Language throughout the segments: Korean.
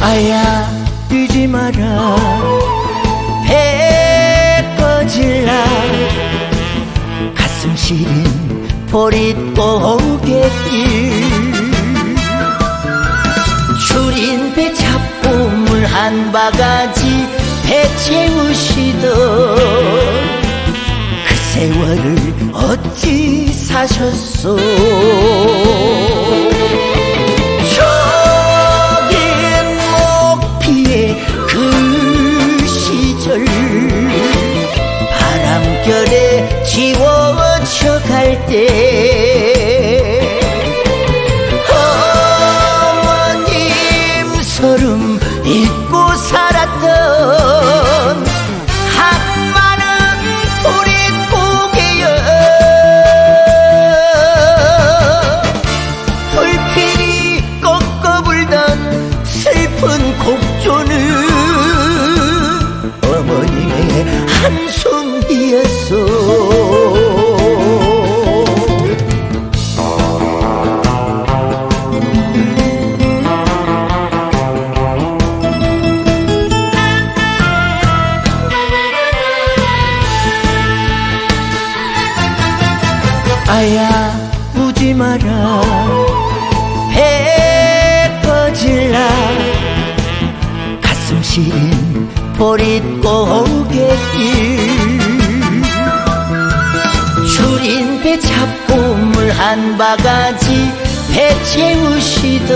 아야 뛰지 마라. 배 꺼질라. 가슴 시린 보릿고개길 줄인 배 잡고 물 한 바가지 배 채우시던 그 세월을 어찌 사셨소 시린 보릿고개길 줄인 배 잡고 물 한 바가지 배 채우시던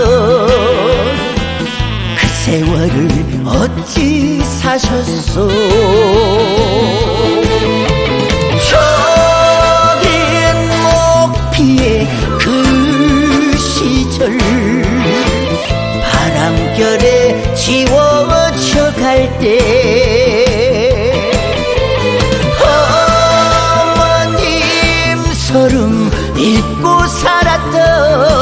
그 세월을 어찌 사셨소? 저긴 목피의 그 시절 바람결에 지워 져 갈때. 어머님 서름 잊고 살았던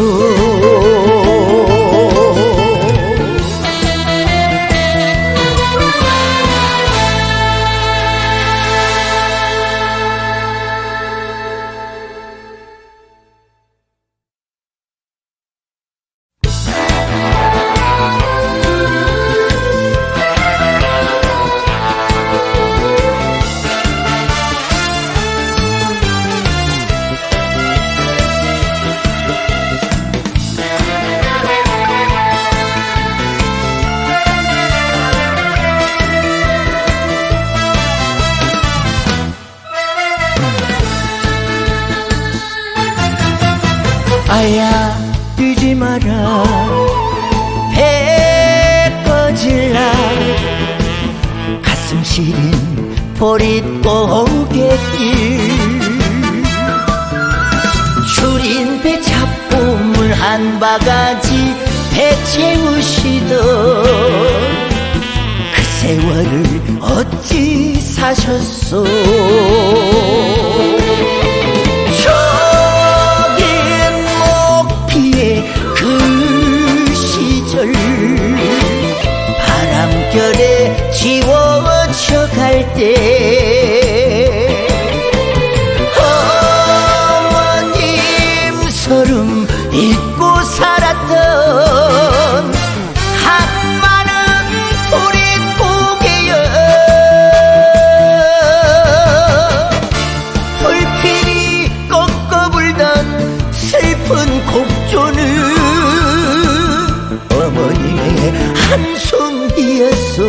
Oh. 아야 뛰지 마라. 배 꺼질라. 가슴 시린 보릿고개길 줄인 배 잡고 물 한 바가지 배 채우시던 그 세월을 어찌 사셨소 한숨이었어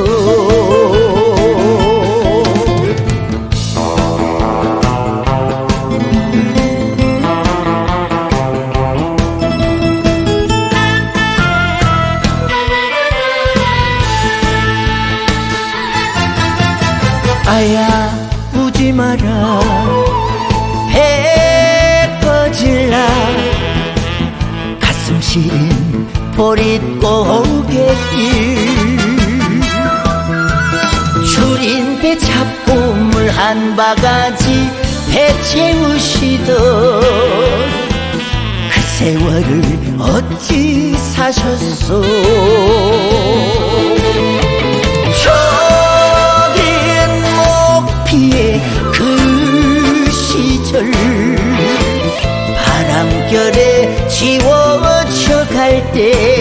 아야 우지 마라. 배 꺼질라. 가슴 시린 보릿고 갯길 줄인 배 잡고 물 한 바가지 배 채우시던 그 세월을 어찌 사셨소 yeah.